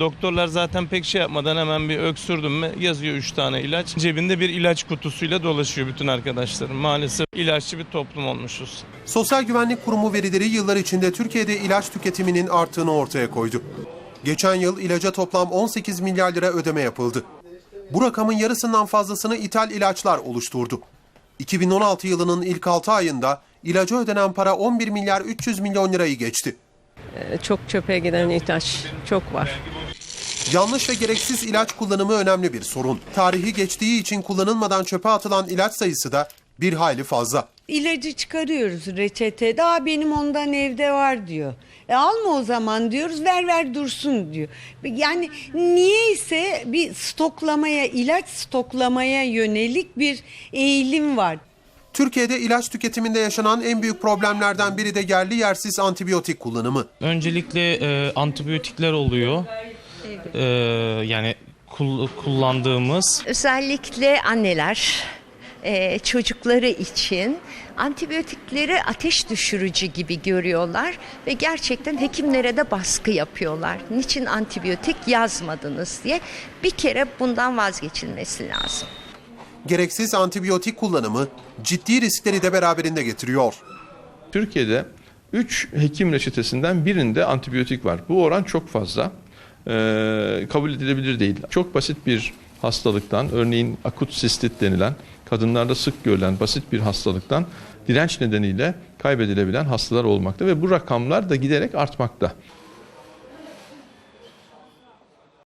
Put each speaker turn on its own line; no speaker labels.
Doktorlar zaten pek şey yapmadan hemen bir öksürdüm mü yazıyor 3 tane ilaç. Cebinde bir ilaç kutusuyla dolaşıyor bütün arkadaşlarım. Maalesef ilaççı bir toplum olmuşuz.
Sosyal Güvenlik Kurumu verileri yıllar içinde Türkiye'de ilaç tüketiminin arttığını ortaya koydu. Geçen yıl ilaca toplam 18 milyar lira ödeme yapıldı. Bu rakamın yarısından fazlasını ithal ilaçlar oluşturdu. 2016 yılının ilk 6 ayında ilaca ödenen para 11 milyar 300 milyon lirayı geçti.
Çok çöpe giden ilaç çok var.
Yanlış ve gereksiz ilaç kullanımı önemli bir sorun. Tarihi geçtiği için kullanılmadan çöpe atılan ilaç sayısı da bir hayli fazla.
İlacı çıkarıyoruz reçetede. Aa benim ondan evde var diyor. E alma o zaman diyoruz. Ver ver dursun diyor. Yani niyeyse bir stoklamaya, ilaç stoklamaya yönelik bir eğilim var.
Türkiye'de ilaç tüketiminde yaşanan en büyük problemlerden biri de yerli yersiz antibiyotik kullanımı.
Öncelikle e, antibiyotikler oluyor. E, yani kul- kullandığımız
Özellikle anneler e, çocukları için antibiyotikleri ateş düşürücü gibi görüyorlar ve gerçekten hekimlere de baskı yapıyorlar. Niçin antibiyotik yazmadınız diye bir kere bundan vazgeçilmesi lazım.
Gereksiz antibiyotik kullanımı ciddi riskleri de beraberinde getiriyor.
Türkiye'de 3 hekim reçetesinden birinde antibiyotik var. Bu oran çok fazla. Ee, kabul edilebilir değil. Çok basit bir hastalıktan, örneğin akut sistit denilen, kadınlarda sık görülen basit bir hastalıktan direnç nedeniyle kaybedilebilen hastalar olmakta ve bu rakamlar da giderek artmakta.